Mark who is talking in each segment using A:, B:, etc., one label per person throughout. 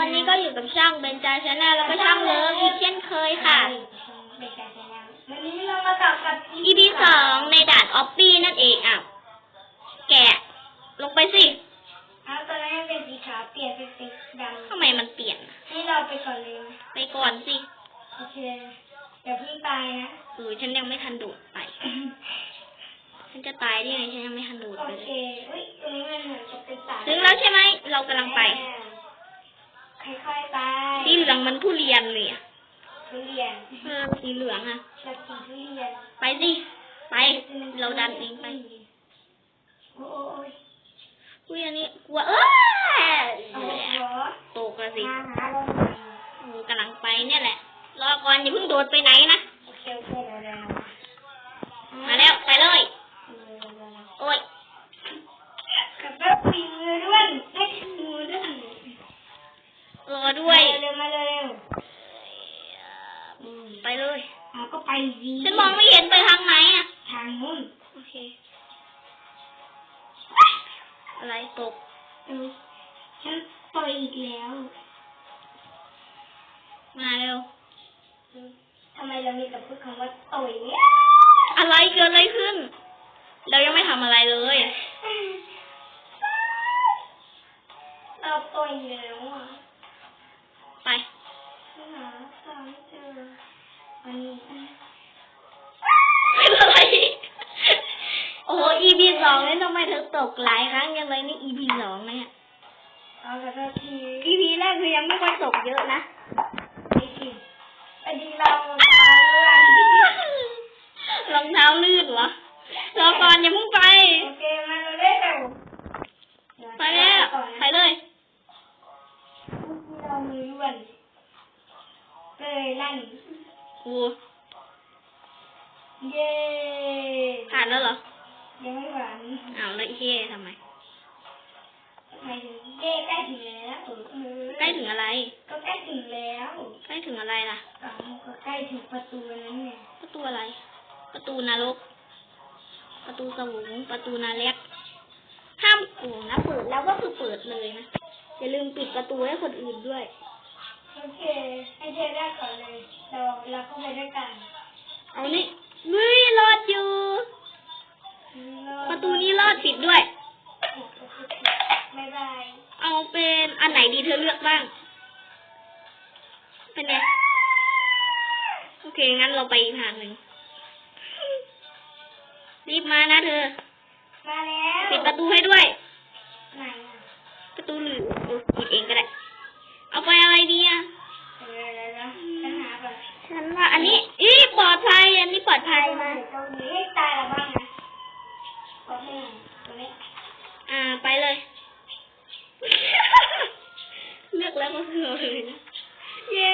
A: วันนี้ก็อยู่กับช่องเบนจาชาแนลแล้วก็ช่องเลิฟอีกเช่นเคยค่ะ
B: วันนี้เรามาต่อกับ
A: EP สองในด่านออฟฟี่นั่นเองอะแกะ ลงไปสิ
B: เอาตอนนั้นยังเป็นสีขาวเปลี่ยนเป็นสีด
A: ทำไมมันเปลี่ยนอะำ
B: ให้เราไปก่อนเลยไหม
A: ไปก่อนสิ
B: โอเคเดี๋ยวเพิ่งตายนะ
A: เออฉันยังไม่ทันโดดไป ฉันจะตายได้ไงฉันยังไม่ทันโดด
B: โอ
A: ไปเล
B: เค
A: ย
B: อุ้ยตรงนี้มันเหมือนจะเป็นสาย
A: ถึงแล้วใช่ไหม เรากำลังไป
B: ค่อยๆไป
A: สีเหลืองมันทุเรียนเลยอะ
B: ทุเรียน
A: เออสีเหลืองอะ
B: แบบสีทุเรียน
A: ไปสิไป เราดันเองไป
B: โอ้ย
A: ทุเรียนนี้กลัวเออ
B: โอ้โห
A: ตกละสิ
B: มาหาเราหน่อย
A: เออกำลังไปเนี่ยแหละ รอก่อนอย่าเพิ่งโดดไปไหนนะ
B: เรา
A: มี
B: แต่พูดคำว่าต่อยเนี่ย
A: อะไรเกิดอะไรขึ้น เรายังไม่ทำอะไรเลย
B: เราต่อยอีกแล้วอะ
A: ไป
B: หาสาวไม่เจออันนี้
A: เป็นอะไรโอ้โห EP สองนี่ทำไมเธอตกหลายครั้งยังเลยนี่ EP สองนะเนี่ย
B: เอากระโดดที
A: EP แรกคือยังไม่ค่อยตกเยอะนะ
B: นี่สิอันนี้เราทำอะไร
A: รองเท้าลื่นเหรอรอก่อนอย่าเพิ่งไป
B: โอเคมาเร็ว
A: ไปแล้ว ไปเลย
B: ที่เรามือล้วนเลยลั่น
A: โอ้
B: เย้
A: ผ่านแล้วเหรอ
B: ยังไม่หวาน
A: อ้าวแล้วไอ้เฮ้ทำไม
B: หมายถึงเย้ใกล้ถึงแล้วเออ
A: ใกล้ถึงอะไร
B: ก็ใกล้ถึงแล้ว
A: ใกล้ถึงอะไรล่ะ
B: อ้าวก็ใกล้ถึงประตูนั้นไง
A: ประตูอะไร ประตูนรก ประตูสวงประตูนาเล็กห้ามโกงนะเปิดแล้วก็คือเปิดเลยนะอย่าลืมปิดประตูให้คนอื่นด้วย
B: โอเคให้เธอแรกก่อนเลยเราเราเข้าไปด้วยกัน
A: เอานี่เฮ้ยรอดอยู่ ดีเธอเลือกบ้าง เป็นไง โอเค งั้นเราไปอีกทางหนึ่ง รีบมานะเธอ
B: มาแล้ว
A: ปิดประตูให้ด้วย
B: ไหนอะ
A: ประตูหรือเออปิดเองก็ได้ เอาไปอะไรดีอะ
B: เดี๋ยวเดี๋ยวเดี๋ยวฉันหาก่อน
A: ฉันว่าอันนี้อีปลอดภัย อันนี้ปลอดภัยมา
B: เดี๋ยวตรงนี้ให้ตายแล้วบ้างนะขอให้หน่อยตรงนี้
A: อ่า ไปเลย เลือกแล้วก็คือเอาเลยนะเย้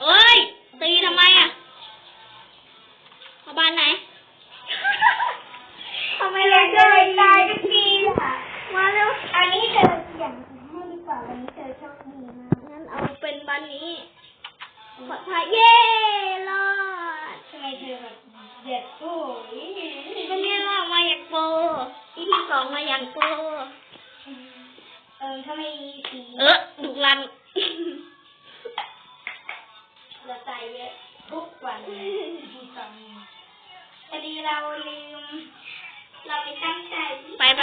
A: โช
B: เอ
A: อ
B: ถ้าไม่มีสี
A: เออดุรัน
B: เราตายเยอะทุกวันมีสองพอดีเราลืมเราไปตั้งใจ
A: ไปไป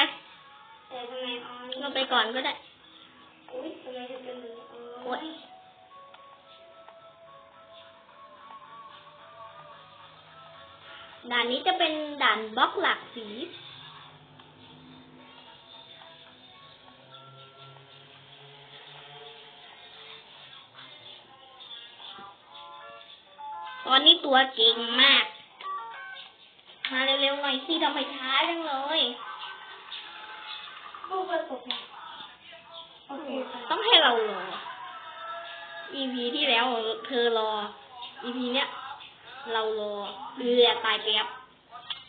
B: แต่ทำไมอ๋อนี่
A: เราไปก่อนก็ได้
B: อุ้ยทำไมเธอเป็นแบบนี้อ๋
A: โอ๊
B: อย
A: ด่านนี้จะเป็นด่านบล็อกหลักสี ตอนนี้ตัวเก่งมาก มาเร็วๆหน่อยสิทำไมช้าจังเลย
B: ผู้ประสบเนี่ยโอเคค่ะ
A: ต้องให้เรารอ EP ที่แล้วเธอรอ EP เนี้ยเรารอเรือตายแป๊บ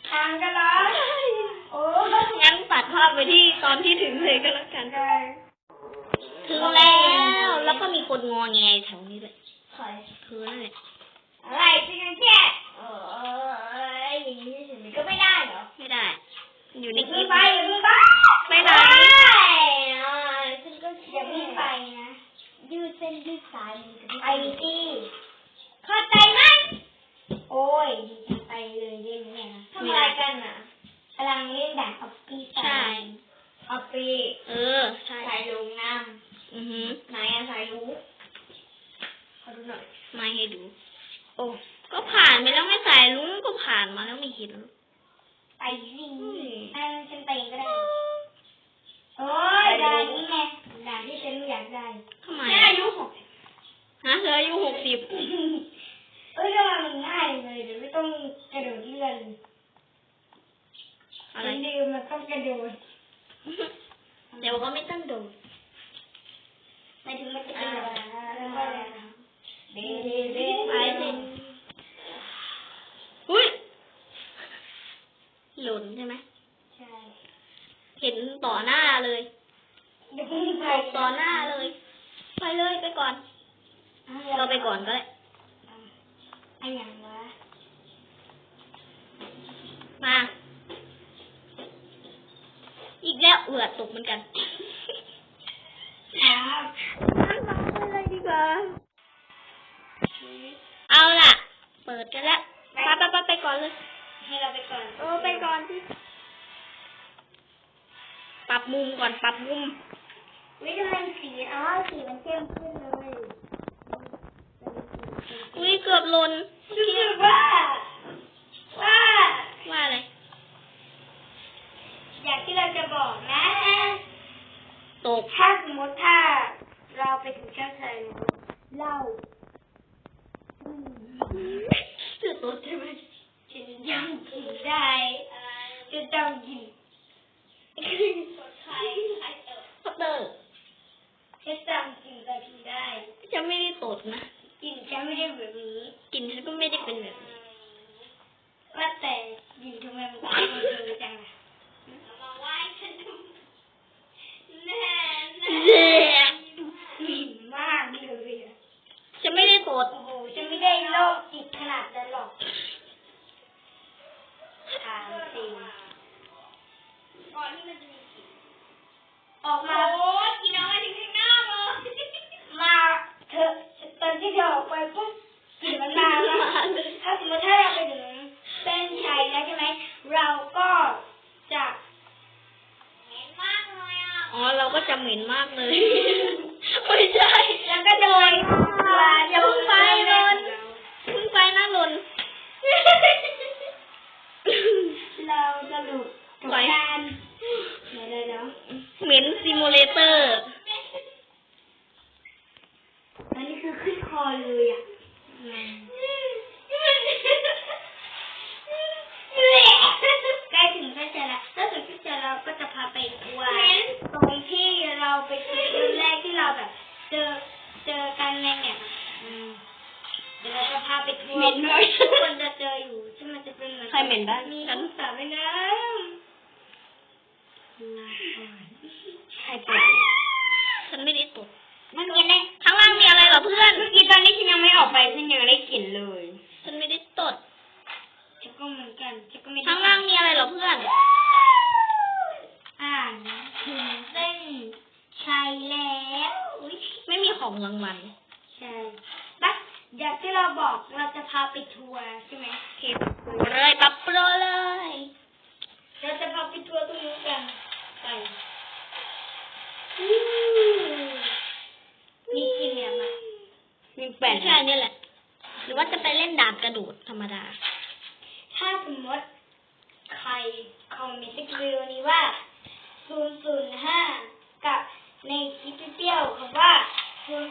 B: ทางกันเหรอโอ้
A: งั้นตัดภาพไปที่ตอนที่ถึงเลยก็แล้วกัน
B: ได้
A: ถึงแล้ว แล้วก็มีคนงอแงแถวนี้เลย
B: ถอย
A: คือนั่นแหละ
B: อะไรเป็นกันแค่เอออย่างนี้ยก็ไม่ได้เหรอ
A: ไม่ได้ อยู่ใน
B: อย่า
A: ค
B: เพิ่
A: ลิ
B: ง
A: ป
B: ไปอย่าเพิ่งไป
A: ไปไหน
B: อ่าฉันก็อย่าเพิ่งไปนะ ยืดเส้นยืดสายมันกับไอซีเข้าใจไหมโอ้ยไปเลยเล่นเนี่นะทำอะไรกันอะกำลังเล่นแบบออฟฟี่
A: ใช่
B: ออฟฟี่
A: เออใช่
B: สายลุงน้
A: อือหือ
B: ไหนอะสายลุงขอดูหน่อย
A: ไม่ให้ดู โอ้ ก็ผ่านไปแล้วไม่สายลุงก็ผ่านมาแล้วไม่เห็น
B: ไปสิให้มันเป็นไปก็ได้ โอ้ยด่านนี้ไงด่านที่ฉันอยากได้
A: ทำไม
B: แค่อายุหก
A: ฮะเธออายุหกสิบ
B: เอ้ยทำไมมันง่ายเลยเดี๋ยวไม่ต้องกระโดดเลื่อน
A: อะไร
B: ฉันลืมมันต้องกระโดด
A: เดี๋ยวก็ไม่ต้องโดด
B: หมายถึงมันจะกระโดดแล้วก็อะไรนะเดเดเด
A: ไปสิอุ้ย หล่นใช่ไหม
B: ใช่
A: เห็นต่อหน้าเลย
B: เดี๋ยวเพิ่งไป
A: ตกต่อหน้าเลย ไปเลยไปก่อน เราไปก่อนก็ได้
B: ไอ้อย่างวะ
A: มา อีกแล้วเอือดตกเหมือนกัน
B: ครับ
A: ไปเลยดีกว่า เอาล่ะ เปิดกันแล้วไปไปไปไปก่อนเลย
B: ให้เราไปก่อน
A: เออไปก่อนสิปรับมุมก่อนปรับมุม
B: วิทำไมสีอ๋อสีมันเข้มขึ้นเลย
A: อุ้ยเกือบหล่น
B: รู้สึกว่า ว่า
A: ว่าอะไร
B: อย่างที่เราจะบอกนะ
A: ตก
B: ถ้าสมมติถ้า เราไปถึงเจ้าชายแล้วเรา
A: จะตกใช่ไหม
B: จะยังกินได้จะต้องกินใครใครเติม
A: พัตเตอร์
B: จะต้องกินก็กินได้
A: จะไม่ได้ตดนะ
B: กินจะไม่ได้แบบนี้
A: กลินฉันก็ไม่ได้เป็นแบบนี้
B: ว่าแต่ยินทำไมมันเป็นมันเลยจัง
A: เรา
B: ก็จะเหม็นมากเลย
A: ไม่ใช่
B: แล้วก็โดย
A: อย่าเพิ่งไปนนท์เพิ่งไปนะหล่น
B: เราสรุปกับ
A: ไป
B: การเดี๋ยวเดี๋ยวเดี๋ยว
A: เหม็นซิมูเลเตอร์
B: อันนี้คือขึ้นคอเลยอะใกล้ถึงเส้นชัยแล้วถ้าถึงเส้นชัยเราก็จะพาไปทัว เป็นเห
A: มื
B: อน
A: ใครเหม็นบ้าง
B: มี
A: ฉัน
B: สระว่ายน้ำใครปด
A: ฉันไม่ได้ตด
B: มันกินได้
A: ข้างล่างมีอะไรเหรอเพื่อน
B: เมื่อกี้ตอนนี้ฉันยังไม่ออกไปฉันยังได้กลิ่นเลย
A: ฉันไม่ได้ตด
B: ฉันก็เหมือนกันฉันก็ไม่ได้
A: ข้างล่างมีอะไรเหรอเพื่อน
B: อ่านถึงเส้นชัยแล้วอุ๊ย
A: ไม่มีของรางวัล
B: ใช่บัสอย่างที่เราบอกเราจะพาไปทัวร์ใช่ไหม
A: เทปเลยปับโปรเลย
B: เราจะพาไปทัวร์ตรงนู้นกันไป มีกี่เนี่ยมา
A: มีแปดแค่นี้แหละ หรือว่าจะไปเล่นดาบกระโดดธรรมดา
B: ถ้าสมมติใครคอมเมนต์สกิลนี้ว่า005 กับในคลิปเปรี้ยวๆคำว่า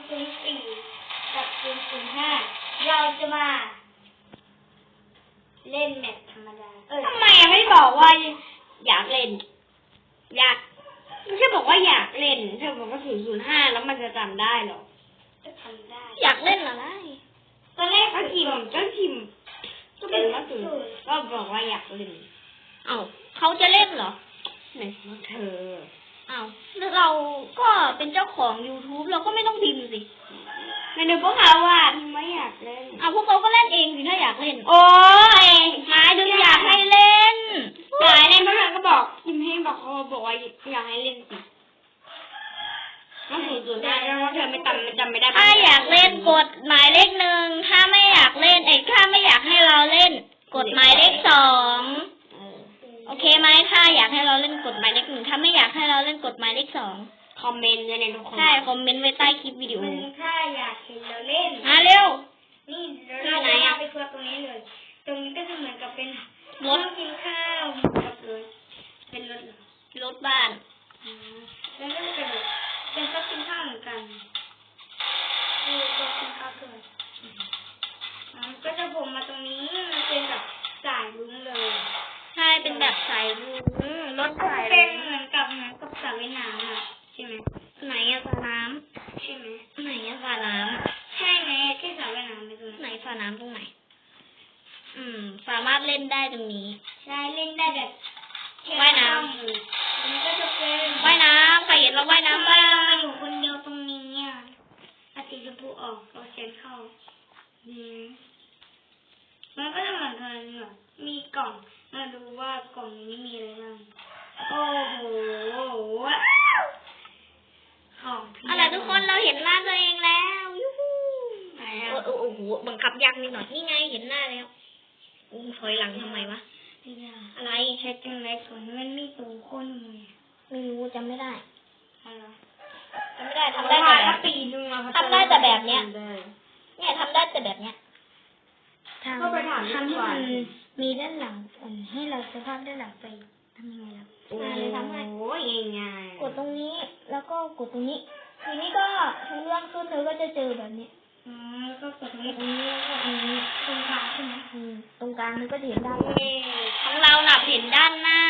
B: 004 กับ 005 เราจะมา เล่นแมตช์ธรรมดา เออ
C: ได้เหรอ
B: จะทำได้
A: อยากเล่นอะไร
B: ตอนแรก
C: ก็พิมพ์ก็พิมพ์ก็เป็นว่าศูนย์ก็บอกว่าอยากเล่น
A: เอ้าเขาจะเล่นเหรอ
C: ไหนว่าเธอ
A: เอ้าแล้วเราก็เป็นเจ้าของ YouTube เราก็ไม่ต้องพิมพ์สิ
C: ไม่นึกพวกเขาว่าไม่อยากเล่น
A: เอาพวกเขาก็เล่นเองสิถ้าอยากเล่น
C: โอ้ย
A: หมายถึงอยากให้เล่น
C: หมายเล่นพวกเธอก็บอกพิมพ์ให้บอกเขาบอกว่าอยากให้เล่นสิน้องศูนย์ศูนย์ห้าแล้วว่าเธอ ไม่จำไม่จำไม่ได้
A: ถ้าอยากเล่นกดหมายเลขหนึ่งถ้าไม่อยากเล่นไอ้ยถ้าไม่อยากให้เราเล่น กดหมายเลขสอง
C: เออ
A: โอเคไหมถ้าอยากให้เราเล่นกดหมายเลขหนึ่งถ้าไม่อยากให้เราเล่นกดหมายเลขสอง
C: คอมเมนต์เลยเนี่ยทุกคน
A: ใช่คอมเมนต์ไว้ใต้คลิปวิดีโอ
B: มันถ้าอยากเห็นเราเล่น
A: มาเร็ว
B: นี่เราจะพาไปทัวร์ตรงนี้เลย ตรงนี้ก็จะเหมือนกับเป็น
A: รถ
B: ห้องกินข้าวเหมือนกับรถเป็นรถเหรอ
A: รถบ้าน
B: อ๋อแล้วก็จะเป็นแบบเป็นโต๊ะกินข้าวเหมือนกันดูโต๊ะกินข้าวคืออ๋อก็จะผมมาตรงนี้มันเป็นแบบสายรุ้งเลย
A: ใช่ เป็นแบบสายรุ้งรถสาย
B: เป็
A: รุ้
B: น
A: ง
B: เหมือนกับเหมื อนกับสระว่ายน้ำอะใช่ไหม
A: ไหนอะสระน้
B: ใช่ไหมำ
A: ไหนอะสระน้
B: ใช่ไหมที่สระว่ายน้ำไปตรงำ
A: ไหน
B: นั้น
A: สระน้ำตรงไหน อืม สามารถเล่นได้ตรงนี้
B: ใช่เล่นได้แบบ
A: ว่ายน้ำ
B: เลยอันนี้ก็จะเป็น
A: ว่ายน้ำใครเห็นเราว่ายน้ำบ้าง
B: มาอยู่คนเดียวตรงนี้อะอาทิตย์จะพูออกเอาเชนเข้านี่มันก็จะเหมือนกันแบบมีกล่อง มาดูว่ากล่องนี้มีอะไรบ้าง โอ้โหว้าวของเพียบ
A: เอาล่ะทุกคนเราเห็นหน้าตัวเองแล้วยูฮู
B: ไหนอะ
A: โอ้โอ้โหบังคับยากนิดหน่อยนี่ไงเห็นหน้าแล้วอู้ถอยหลังทำไมวะ
B: นี่อะ
A: อะไร
B: ใช้จังไรส่วนมันมีตัวคนมือ
A: ไม่รู้จำไม่ได้
B: อะไร
A: จำไม่ได้ทำได้แต่แบบ
B: ปีนึงอะ
A: ทำได้แต่แบบเนี้ยเนี่ยทำได้แต่แบบเนี้ย
B: ก็ไปถาม
A: ทำให้มัน
B: มีด้านหลังก่อนให้เราสภาพด้านหลังไปทำยังไงล่ะ
C: โอ้
A: อ่าเลยทำให้
C: ยง่ายๆ
A: กดตรงนี้แล้วก็กดตรงนี้ทีนี้ก็เธอเลื่อนขึ้นเธอก็จะเจอแบบนี้
B: อืมแล้วก็กดตรง
A: ตร
B: นี้
A: งนี้แล้วก็อันนี้
B: ตรงกลางใช่ไหม
A: อืมตรงกลางมันก็จะเห็นด้าน
B: เย้
A: ของเราหนับเห็นด้านหน้า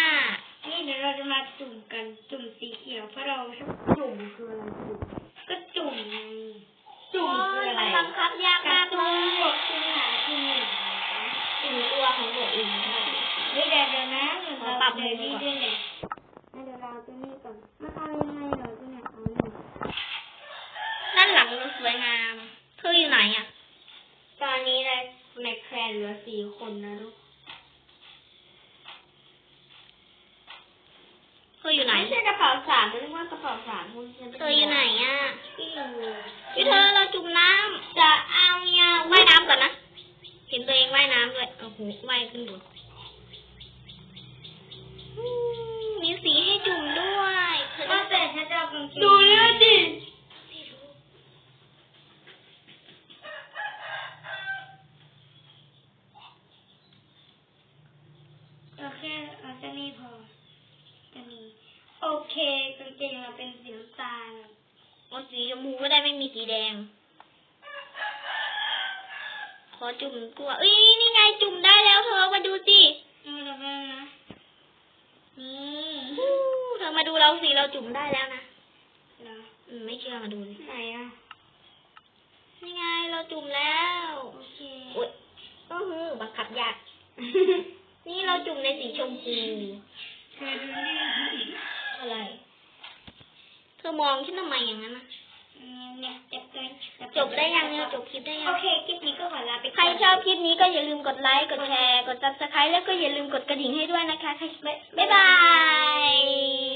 B: นี่เดี๋ยวเราจะมาจุ่มกันจุ่มสีเขียวเพราะเราชอบ
C: จุ่มคืออะไรจุ่ม
B: ก็จุ่มไง
C: จุ่มคืออะไร
A: มันบังคับยาก
B: การ
A: มาก
B: ตู
A: เล
B: น
A: ย
B: บทที่หาที่หนึ่ง
A: ถึงตัวของตัวเองได้
B: เฮ้ยเดี๋ยวเดี๋ยวนะเดี๋ยว
A: ขอ
B: เรา
A: ปรับ
B: เดี๋ยว
A: มื
B: นี้
A: อก่อน
B: ด้วยเนี่ยเดี๋ยวเราตัวนี้ก่อนมันเอายังไงเหรอตัวเนี่ยเอาเนี่ย
A: ด้านหลังมันสวยงาม เธออยู่ไหนอะ
C: ตอนนี้ในในแครนเหลือสี่คนนะลูก
A: เธออยู่ ไหน
C: ไม่ใช่กระเป๋าสามไม่รู้ว่ากระเป๋าสามคุณ
A: เธออยู่ไหนอะ
B: ที่อยู่
A: พี่เธอเราจุ่มน้ำจะเอาเนี่ยว่ายน้ำก่อนนะ เห็นตัวเองว่ายน้ำด้วยโอ้โหว่ายขึ้นบนอืมมีสีให้จุ่มด้วยเธอ
B: ก็
A: จะ
B: แต่ฉันจะเอากางเกง
C: ดูเยอะดิ
B: เราแค่เอาแค่นี้พอแค่นี้ โอเคกางเกงเราเป็นสีน้ำตาล
A: เอาสีชมพูก็ได้ไม่มีสีแดง ขอจุ่มตัวเอ้ยนี่ไงจุ่มได้แล้วเธอมาดูสิ
B: นี่เราแม่นะ
A: นี่ฮู้เธอมาดูเราสิเราจุ่มได้แล้วนะ
B: เหรอ
A: อืมไม่เชื่อมาดูสิ
B: ไหนอะ
A: นี่ไงเราจุ่มแล้ว
B: โอเค
A: โอ๊ยก็ฮือบังคับยากนี่เราจุ่มในสีชมพู
B: เธ อดูดิ
A: อะไร เธอมองขึ้นทำไมอย่างนั้นนะ
B: เนี่ยจับตัวจั
A: จบได้ยังเนี่ยจบคลิปได้ยั
B: โองเค คลิปนี้ก็ขอลาไปก่อน
A: ใครชอบคลิปนี้ก็อย่าลืมกดไลค์ กดแชร์ กด subscribe แล้วก็อย่าลืมกดกระดิ่งให้ด้วยนะคะ บ๊ายบาย